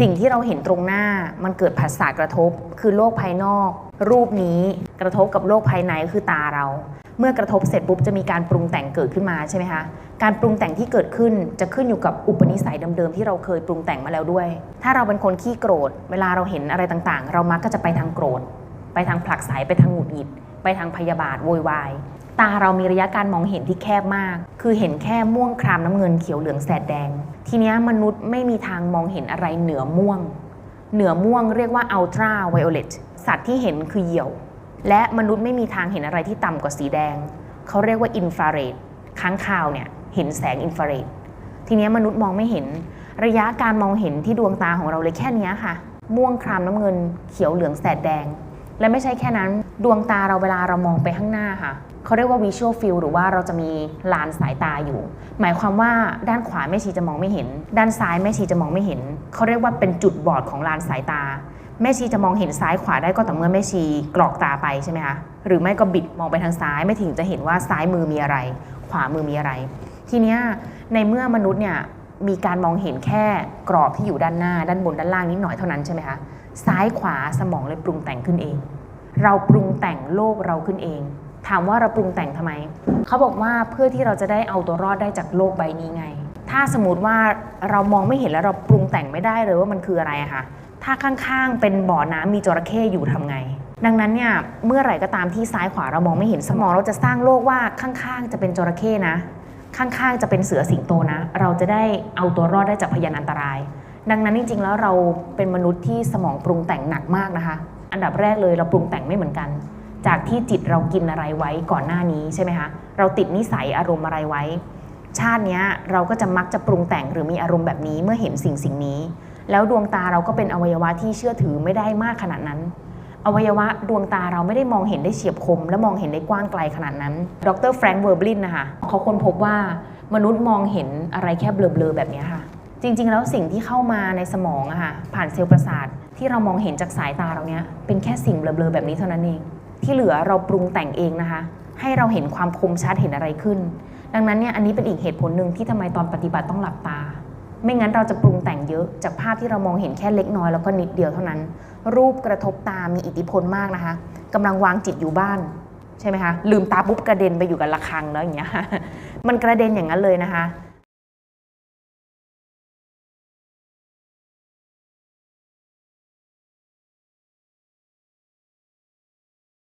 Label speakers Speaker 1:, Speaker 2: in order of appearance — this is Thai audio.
Speaker 1: สิ่งที่เราเห็นตรงหน้ามันเกิดผัสสะกระทบ คือโลกภายนอก รูปนี้กระทบกับโลกภายในก็คือตาเรา เมื่อกระทบเสร็จปุ๊บจะมีการปรุงแต่งเกิดขึ้นมาใช่ไหมคะการปรุงแต่งที่เกิดขึ้นจะขึ้นอยู่กับอุปนิสัยเดิมๆที่เราเคยปรุงแต่งมาแล้วด้วย ถ้าเราเป็นคนขี้โกรธ เวลาเราเห็นอะไรต่างๆ เรามักก็จะไปทางโกรธ ไปทางผลักไสไปทางหงุดหงิด ไปทางพยาบาทโวยวาย ตาเรามีระยะการมองเห็นที่แคบมาก คือเห็นแค่ม่วงครามน้ำเงินเขียวเหลืองแสดแดง ทีนี้มนุษย์ไม่มีทางมองเห็นอะไรเหนือม่วง เหนือม่วงเรียกว่า ultra violet สัตว์ที่เห็นคือเหยี่ยว และมนุษย์ไม่มีทางเห็นอะไรที่ต่ำกว่าสีแดง เขาเรียกว่าอินฟราเรดค้างคาวเนี่ยเห็นแสงอินฟราเรดทีนี้มนุษย์มองไม่เห็น ระยะการมองเห็นที่ดวงตาของเราเลยแค่นี้ค่ะ ม่วงครามน้ำเงิน เขียวเหลืองแสดแดง และไม่ใช่แค่นั้นดวงตาเราเวลาเรามองไปข้างหน้าค่ะเขาเรียกว่า visual field หรือว่าเราจะมีลานสายตาอยู่ หมายความว่าด้านขวาแม่ชีจะมองไม่เห็น ด้านซ้ายแม่ชีจะมองไม่เห็น เขาเรียกว่าเป็นจุดบอดของลานสายตา แม่ชีจะมองเห็นซ้ายขวาได้ก็ต่อเมื่อแม่ชีกรอกตาไปใช่ไหมคะหรือไม่ก็บิดมองไปทางซ้ายไม่ถึงจะเห็นว่าซ้ายมือมีอะไร ขวามือมีอะไร ทีเนี้ยในเมื่อมนุษย์เนี่ยมีการมองเห็นแค่กรอบที่อยู่ด้านหน้า ด้านบนด้านล่างนิดหน่อยเท่านั้นใช่ไหมคะ ซ้ายขวาสมองเลยปรุงแต่งขึ้นเอง เราปรุงแต่งโลกเราขึ้นเอง ถามว่าเราปรุงแต่งทำไม เขาบอกว่าเพื่อที่เราจะได้เอาตัวรอดได้จากโลกใบนี้ไง ถ้าสมมติว่าเรามองไม่เห็นแล้วเราปรุงแต่งไม่ได้เลยว่ามันคืออะไรอะคะถ้าข้างๆเป็นบ่อน้ำมีจระเข้อยู่ทำไง ดังนั้นเนี่ยเมื่อไหร่ก็ตามที่ซ้ายขวาเรามองไม่เห็นสมองเราจะสร้างโลกว่าข้างๆจะเป็นจระเข้นะ ข้างๆจะเป็นเสือสิงโตนะ เราจะได้เอาตัวรอดได้จากพยานอันตราย ดังนั้นจริง ๆ แล้วเราเป็นมนุษย์ที่สมองปรุงแต่งหนักมากนะคะ อันดับแรกเลยเราปรุงแต่งไม่เหมือนกัน จากที่จิตเรากินอะไรไว้ก่อนหน้านี้ใช่ไหมคะเราติดนิสัยอารมณ์อะไรไว้ ชาตินี้เราก็จะมักจะปรุงแต่งหรือมีอารมณ์แบบนี้เมื่อเห็นสิ่งสิ่งนี้ แล้วดวงตาเราก็เป็นอวัยวะที่เชื่อถือไม่ได้มากขนาดนั้นอวัยวะดวงตาเราไม่ได้มองเห็นได้เฉียบคม และมองเห็นได้กว้างไกลขนาดนั้น ดรแฟรงค์เวอร์บลินนะคะเขาค้นพบว่ามนุษย์มองเห็นอะไรแค่เบลอๆแบบนี้ค่ะ จริง ๆ แล้วสิ่งที่เข้ามาในสมองอะค่ะผ่านเซลล์ประสาทที่เรามองเห็นจากสายตาเราเนี้ยเป็นแค่สิ่งเบลอๆแบบนี้เท่านั้นเอง ที่เหลือเราปรุงแต่งเองนะคะ ให้เราเห็นความคมชัดเห็นอะไรขึ้น ดังนั้นเนี่ยอันนี้เป็นอีกเหตุผลหนึ่งที่ทำไมตอนปฏิบัติต้องหลับตา ไม่งั้นเราจะปรุงแต่งเยอะจากภาพที่เรามองเห็นแค่เล็กน้อยแล้วก็นิดเดียวเท่านั้น รูปกระทบตามีอิทธิพลมากนะคะกำลังวางจิตอยู่บ้านใช่ไหมคะลืมตาปุ๊บกระเด็นไปอยู่กับระฆังแล้วอย่างเงี้ยมันกระเด็นอย่างนั้นเลยนะคะ